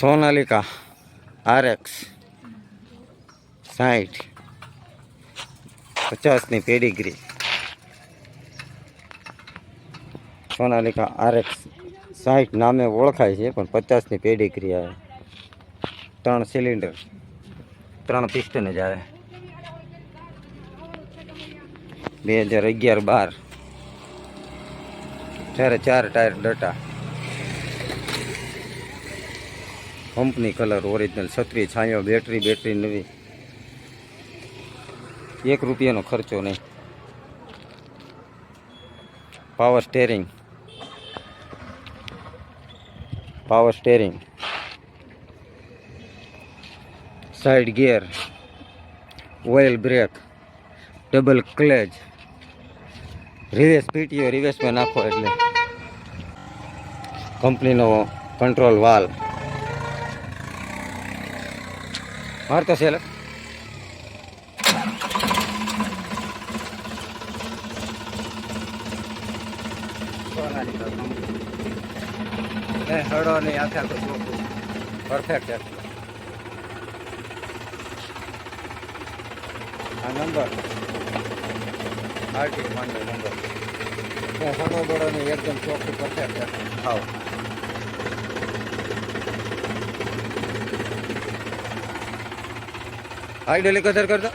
Sonalika, RX સાઠ પચાસની પેડીગ્રી. Sonalika, RX સાઠ નામે ઓળખાય છે, પણ પચાસની પેડીગ્રી આવે. ત્રણ સિલિન્ડર, ત્રણ પિસ્ટન જ આવે. બે હજાર અગિયાર બાર. જ્યારે ચાર ટાયર ડટા. કંપની કલર ઓરિજિનલ, છત્રી છાંયો, બેટરી બેટરી નવી. એક રૂપિયાનો ખર્ચો નહીં. Power steering power steering side gear oil brake double clutch reverse PTO રિવેસમાં નાખો એટલે. કંપનીનો કંટ્રોલ વાલ મારતો છે હળો નહીં આખે આખું પરફેક્ટ છે. આ નંબર આરટી માંડો નંબર હળો નહીં, એકદમ ચોખ્ખું પરફેક્ટ છે. હાવ હાઇડ્રોલિક અધર કરતો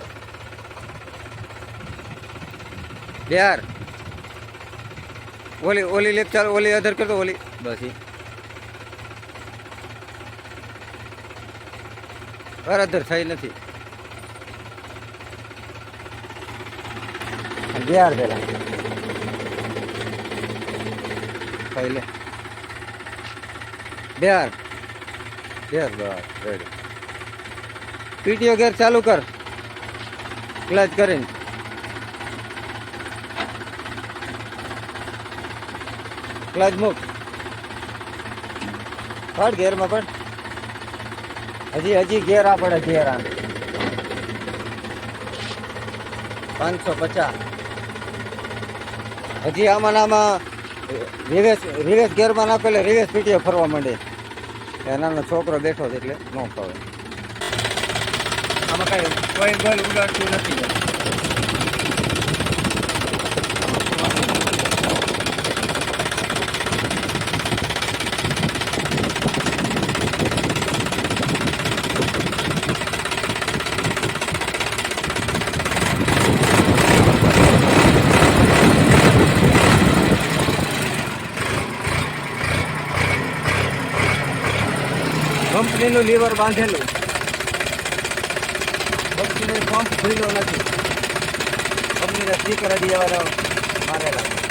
યાર ઓલી ઓલી લેપ ચાલો ઓલી અધર કરતો ઓલી બસ અર અધર થઈ નથી યાર પેલા થઈ લે બેર બેર બસ રેડી પીટીઓ ગેર ચાલુ કર. ક્લચ કરીને. ક્લચ મૂક. પડ ગેરમાં પડ. હજી હજી ગેર આ પડે ગેર આ. પાંચસો પચાસ. હજી આમાં આમાં રિવેસ રિવેસ ગેરમાં નાખો એટલે રિવેસ પીટીઓ ફરવા માંડે. એનાનો નાનો છોકરો બેઠો છે એટલે ન ફાવે. આમાં કઈ કોઈ ગોલ ઉડાડતું નથી. કંપનીનું લીવર બાંધેલું. પંપ ખુલ્લો નથી. કંપનીને સ્ટીકર અડી જવાનો મારેલા